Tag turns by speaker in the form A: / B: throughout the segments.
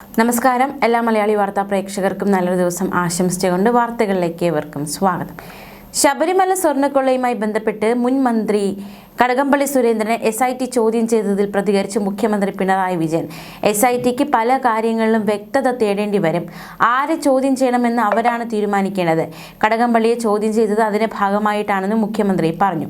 A: നമസ്കാരം. എല്ലാ മലയാളി വാർത്താ പ്രേക്ഷകർക്കും നല്ലൊരു ദിവസം ആശംസിച്ചുകൊണ്ട് വാർത്തകളിലേക്ക് ഏവർക്കും സ്വാഗതം. ശബരിമല സ്വർണക്കൊള്ളയുമായി ബന്ധപ്പെട്ട് മുൻ മന്ത്രി കടകംപള്ളി സുരേന്ദ്രനെ എസ് ഐ ടി ചോദ്യം ചെയ്തതിൽ പ്രതികരിച്ച് മുഖ്യമന്ത്രി പിണറായി വിജയൻ. എസ് ഐ ടിക്ക് പല കാര്യങ്ങളിലും വ്യക്തത തേടേണ്ടി വരും. ആരെ ചോദ്യം ചെയ്യണമെന്ന് അവരാണ് തീരുമാനിക്കേണ്ടത്. കടകംപള്ളിയെ ചോദ്യം ചെയ്തത് അതിന്റെ ഭാഗമായിട്ടാണെന്ന് മുഖ്യമന്ത്രി പറഞ്ഞു.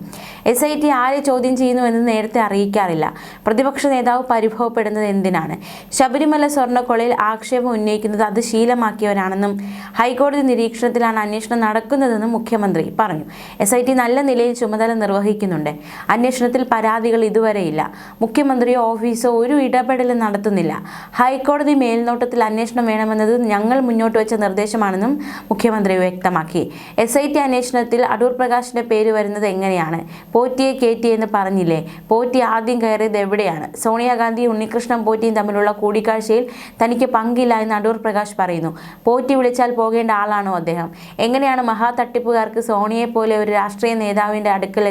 A: എസ് ഐ ടി ആരെ ചോദ്യം ചെയ്യുന്നുവെന്ന് നേരത്തെ അറിയിക്കാറില്ല. പ്രതിപക്ഷ നേതാവ് പരിഭവപ്പെടുന്നത് എന്തിനാണ്? ശബരിമല സ്വർണക്കൊളയിൽ ആക്ഷേപം ഉന്നയിക്കുന്നത് അത് ശീലമാക്കിയവരാണെന്നും ഹൈക്കോടതി നിരീക്ഷണത്തിലാണ് അന്വേഷണം നടക്കുന്നതെന്നും മുഖ്യമന്ത്രി പറഞ്ഞു. എസ് നല്ല നിലയിൽ ചുമതല നിർവഹിക്കുന്നുണ്ട്. അന്വേഷണത്തിൽ പരാതികൾ ഇതുവരെയില്ല. മുഖ്യമന്ത്രിയോ ഓഫീസോ ഒരു ഇടപെടലും നടത്തുന്നില്ല. ഹൈക്കോടതി മേൽനോട്ടത്തിൽ അന്വേഷണം വേണമെന്നത് ഞങ്ങൾ മുന്നോട്ട് വെച്ച നിർദ്ദേശമാണെന്നും മുഖ്യമന്ത്രി വ്യക്തമാക്കി. എസ് ഐ ടി അന്വേഷണത്തിൽ അടൂർ പ്രകാശിന്റെ പേര് വരുന്നത് എങ്ങനെയാണ്? പോറ്റിയെ കയറ്റി എന്ന് പറഞ്ഞില്ലേ? പോറ്റി ആദ്യം കയറിയത് എവിടെയാണ്? സോണിയാഗാന്ധി ഉണ്ണികൃഷ്ണൻ പോറ്റിയും തമ്മിലുള്ള കൂടിക്കാഴ്ചയിൽ തനിക്ക് പങ്കില്ല എന്ന് അടൂർ പ്രകാശ് പറയുന്നു. പോറ്റി വിളിച്ചാൽ പോകേണ്ട ആളാണോ അദ്ദേഹം? എങ്ങനെയാണ് മഹാ തട്ടിപ്പുകാർക്ക് സോണിയെ പോലെ ഒരു രാഷ്ട്രീയ നേതാവിന്റെ അടുക്കൽ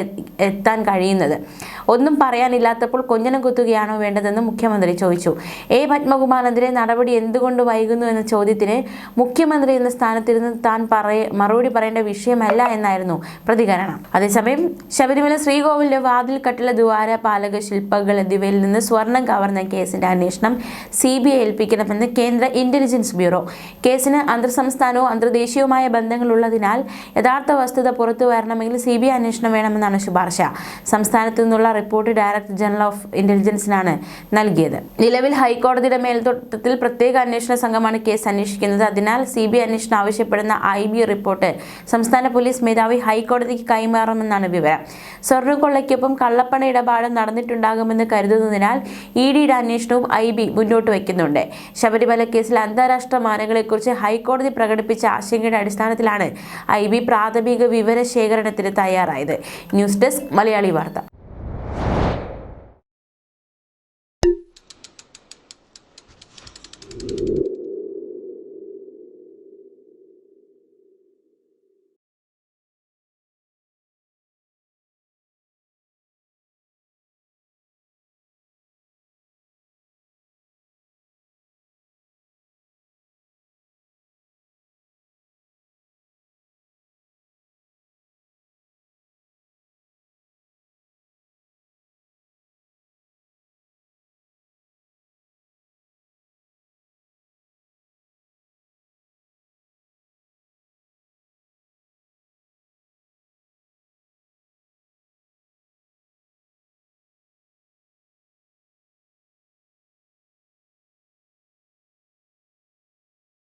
A: എത്താൻ കഴിയുന്നത്? ഒന്നും പറയാനില്ലാത്തപ്പോൾ കൊഞ്ഞനം കുത്തുകയാണോ വേണ്ടതെന്ന് മുഖ്യമന്ത്രി ചോദിച്ചു. എ. പത്മകുമാറിനെതിരെ നടപടി എന്തുകൊണ്ട് വൈകുന്നു എന്ന ചോദ്യത്തിന് മുഖ്യമന്ത്രി എന്ന സ്ഥാനത്തിരുന്ന് താൻ പറയ മറുപടി പറയേണ്ട വിഷയമല്ല എന്നായിരുന്നു പ്രതികരണം. അതേസമയം ശബരിമല ശ്രീകോവിലിന്റെ വാതിൽ കട്ടില ദ്വാര പാലക ശില്പങ്ങൾ എന്നിവയിൽ നിന്ന് സ്വർണം കവർന്ന കേസിന്റെ അന്വേഷണം സി ബി ഐ ഏൽപ്പിക്കണമെന്ന് കേന്ദ്ര ഇന്റലിജൻസ് ബ്യൂറോ. കേസിന് അന്തർസംസ്ഥാനവും അന്തർദേശീയവുമായ ബന്ധങ്ങളുള്ളതിനാൽ യഥാർത്ഥ വസ്തുത പുറത്തു വരണമെങ്കിൽ സി ബി ഐ അന്വേഷണം വേണമെന്നാണ് ശുപാർശ. സംസ്ഥാനത്തു നിന്നുള്ള റിപ്പോർട്ട് ഡയറക്ടർ ജനറൽ ഓഫ് ഇന്റലിജൻസിനാണ് നൽകിയത്. നിലവിൽ ഹൈക്കോടതിയുടെ മേൽനോട്ടത്തിൽ പ്രത്യേക അന്വേഷണ സംഘമാണ് കേസ് അന്വേഷിക്കുന്നത്. അതിനാൽ സി ബി അന്വേഷണം ആവശ്യപ്പെടുന്ന ഐ ബി റിപ്പോർട്ട് സംസ്ഥാന പോലീസ് മേധാവി ഹൈക്കോടതിക്ക് കൈമാറുമെന്നാണ് വിവരം. സ്വർണക്കൊള്ളയ്ക്കൊപ്പം കള്ളപ്പണ ഇടപാട് നടന്നിട്ടുണ്ടാകുമെന്ന് കരുതുന്നതിനാൽ ഇ ഡിയുടെ അന്വേഷണവും ഐ ബി മുന്നോട്ട് വയ്ക്കുന്നുണ്ട്. ശബരിമല കേസിൽ അന്താരാഷ്ട്ര മാനങ്ങളെക്കുറിച്ച് ഹൈക്കോടതി പ്രകടിപ്പിച്ച ആശങ്കയുടെ അടിസ്ഥാനത്തിലാണ് ഐ ബി പ്രാഥമിക വിവര ശേഖരണത്തിന് തയ്യാറായത്. ന്യൂസ് ഡെസ്ക് മലയാളി വാർത്ത.